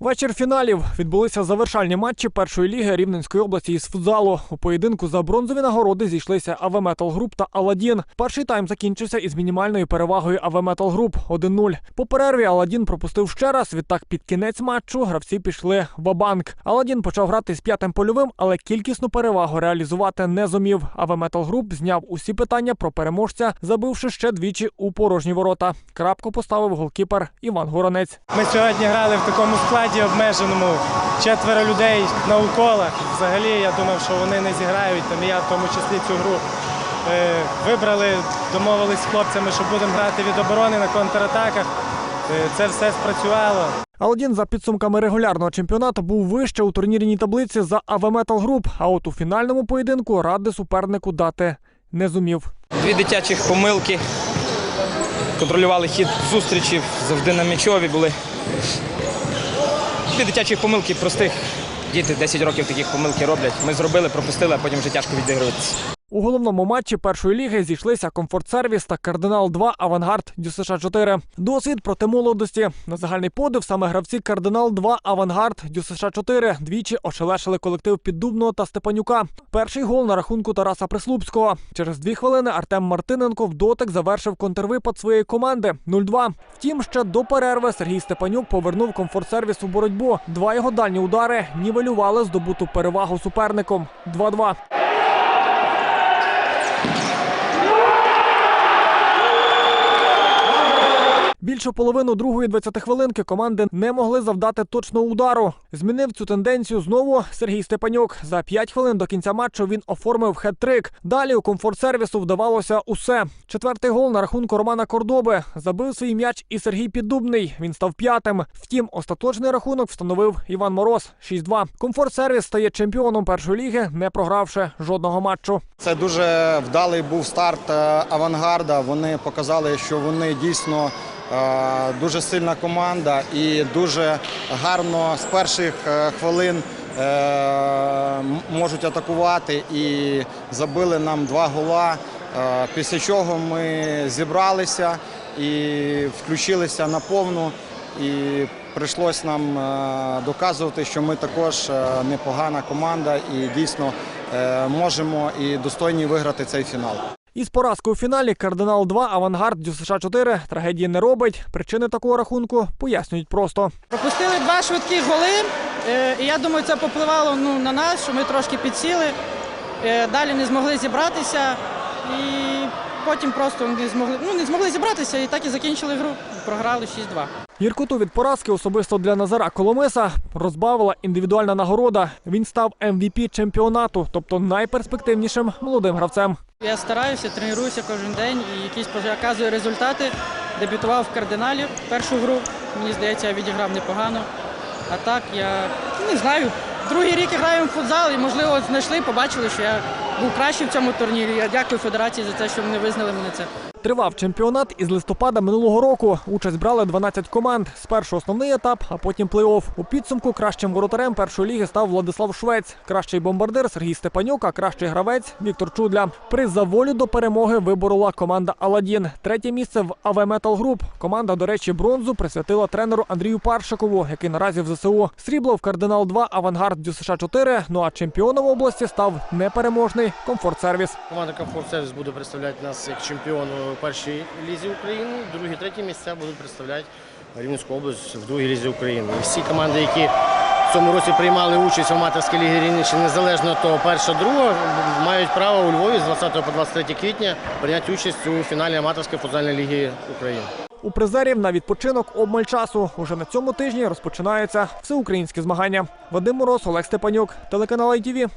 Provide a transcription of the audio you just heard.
Вечір фіналів відбулися завершальні матчі першої ліги Рівненської області із футзалу. У поєдинку за бронзові нагороди зійшлися АВ Метал Груп та Аладдін. Перший тайм закінчився із мінімальною перевагою АВ Метал Груп 1-0. По перерві Аладдін пропустив ще раз. Відтак під кінець матчу гравці пішли в банк Аладдін почав грати з п'ятим польовим, але кількісну перевагу реалізувати не зумів. АВ Метал Груп зняв усі питання про переможця, забивши ще двічі у порожні ворота. Крапку поставив голкіпер Іван Горонець. Ми сьогодні грали в такому складі обмеженому. Четверо людей на уколах. Взагалі я думав, що вони не зіграють, там і я в тому числі цю гру. Е, Вибрали, домовились з хлопцями, що будемо грати від оборони на контратаках. Е, Це все спрацювало. Аладдін за підсумками регулярного чемпіонату був вище у турнірній таблиці за АВ Метал Груп, а от у фінальному поєдинку ради супернику дати не зумів. Дві дитячих помилки. Контролювали хід зустрічі, завжди на м'ячові були. Дві дитячі помилки простих. Діти 10 років таких помилки роблять. Ми зробили, пропустили, а потім вже тяжко відігруватися. У головному матчі першої ліги зійшлися Комфорт Сервіс та Кардинал 2 Авангард ДЮСШ 4 Досвід проти молодості. На загальний подив саме гравці Кардинал 2 Авангард ДЮСШ 4 двічі ошелешили колектив Піддубного та Степанюка. Перший гол на рахунку Тараса Прислупського. Через дві хвилини Артем Мартиненко в дотик завершив контрвипад своєї команди 0-2. Втім, ще до перерви Сергій Степанюк повернув Комфорт Сервіс у боротьбу. Два його дальні удари нівелювали здобуту перевагу суперником 2-2. Більшу половину другої 20 хвилинки команди не могли завдати точного удару. Змінив цю тенденцію знову Сергій Степанюк. За 5 хвилин до кінця матчу він оформив хет-трик. Далі у комфорт сервісу вдавалося усе. Четвертий гол на рахунку Романа Кордоби. Забив свій м'яч і Сергій Піддубний. Він став п'ятим. Втім, остаточний рахунок встановив Іван Мороз 6-2. Комфорт сервіс стає чемпіоном першої ліги, не програвши жодного матчу. Це дуже вдалий був старт е, авангарда. Вони показали, що вони дійсно е, дуже сильна команда і дуже гарно з перших е, хвилин можуть атакувати і забили нам два гола. Після чого ми зібралися і включилися на повну. І прийшлось нам доказувати, що ми також непогана команда і дійсно можемо і достойні виграти цей фінал. Із поразкою у фіналі Кардинал 2 Авангард ДЮСШ 4 трагедії не робить. Причини такого рахунку пояснюють просто. Пропустили два швидкі голи, е, і я думаю, це попливало ну, на нас, що ми трошки підсіли, е, далі не змогли зібратися і потім просто не змогли, ну, не змогли зібратися і так і закінчили гру. Програли 6-2. Гіркоту від поразки особисто для Назара Коломиса розбавила індивідуальна нагорода. Він став MVP чемпіонату, тобто найперспективнішим молодим гравцем. Я стараюся, тренуюся кожен день і якісь показую результати. Дебютував в кардиналі першу гру. Мені здається, я відіграв непогано. А так я не знаю. Другий рік граємо в футзал і, можливо, знайшли, побачили, що я був кращий в цьому турнірі. Я дякую федерації за те, що вони визнали мене це. Тривав чемпіонат із листопада минулого року. Участь брали 12 команд. Спершу основний етап, а потім плей-офф. У підсумку кращим воротарем першої ліги став Владислав Швець, кращий бомбардир Сергій Степанюк, а кращий гравець Віктор Чудля. Приз за волю до перемоги виборола команда Аладдін. Третє місце в АВ Метал Груп. Команда, до речі, бронзу присвятила тренеру Андрію Паршикову, який наразі в ЗСУ. Срібло в Кардинал 2 Авангард ДЮСШ 4 Ну а чемпіоном області став непереможний комфорт сервіс. Команда Комфорт Сервіс буде представляти нас як чемпіон у першій лізі України. Другі, треті місця будуть представляти Рівненську область в другій лізі України. І всі команди, які в цьому році приймали участь в аматорській лігі Рівненщини, незалежно того, перша, друга, мають право у Львові з 20 по 23 квітня прийняти участь у фіналі аматорської футзальної ліги України. У призерів на відпочинок обмаль часу. Уже на цьому тижні розпочинаються всеукраїнські змагання. Вадим Мороз, Олег Степанюк, телеканал ITV.